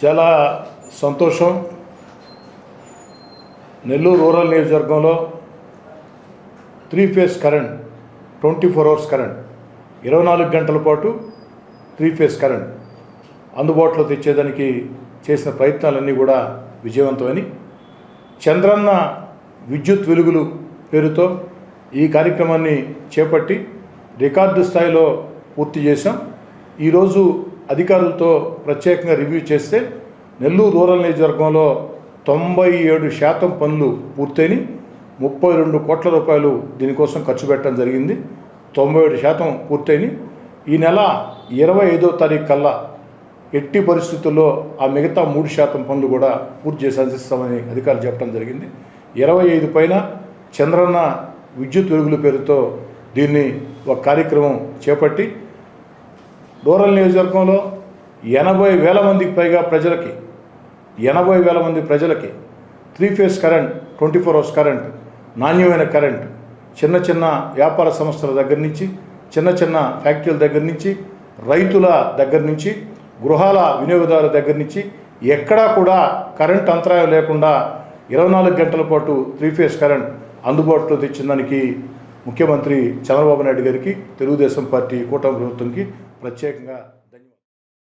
చాలా సంతోషం. నెల్లూరు రూరల్ నియోజకవర్గంలో three phase current twenty four hours current ఇరవై నాలుగు గంటల పాటు త్రీ ఫేస్ కరెంట్ అందుబాటులో తెచ్చేదానికి చేసిన ప్రయత్నాలన్నీ కూడా విజయవంతమని చంద్రన్న విద్యుత్ వెలుగులు పేరుతో ఈ కార్యక్రమాన్ని చేపట్టి రికార్డు స్థాయిలో పూర్తి చేశాం. ఈరోజు అధికారులతో ప్రత్యేకంగా రివ్యూ చేస్తే నెల్లూరు రూరల్ నియోజకవర్గంలో తొంభై ఏడు శాతం పనులు పూర్తయిని ముప్పై రెండు కోట్ల రూపాయలు దీనికోసం ఖర్చు పెట్టడం జరిగింది. తొంభై ఏడు శాతం పూర్తయినాయి. ఈ నెల ఇరవై ఐదో తారీఖు కల్లా ఎట్టి పరిస్థితుల్లో ఆ మిగతా మూడు శాతం పనులు కూడా పూర్తి చేసి అందిస్తామని అధికారులు చెప్పడం జరిగింది. ఇరవై ఐదు పైన చంద్రన్న విద్యుత్ వెలుగుల పేరుతో దీన్ని ఒక కార్యక్రమం చేపట్టి రూరల్ నియోజకవర్గంలో ఎనభై వేల మందికి పైగా ప్రజలకి ఎనభై వేల మంది ప్రజలకి three phase current twenty four hours current నాణ్యమైన కరెంట్ చిన్న చిన్న వ్యాపార సంస్థల దగ్గర నుంచి చిన్న చిన్న ఫ్యాక్టరీల దగ్గర నుంచి రైతుల దగ్గర నుంచి గృహాల వినియోగదారుల దగ్గర నుంచి ఎక్కడా కూడా కరెంట్ అంతరాయం లేకుండా ఇరవై నాలుగు గంటల పాటు త్రీ ఫేస్ కరెంట్ అందుబాటులో తెచ్చిన దానికి ముఖ్యమంత్రి చంద్రబాబు నాయుడు గారికి తెలుగుదేశం పార్టీ కూటమి ప్రభుత్వంకి ప్రత్యేకంగా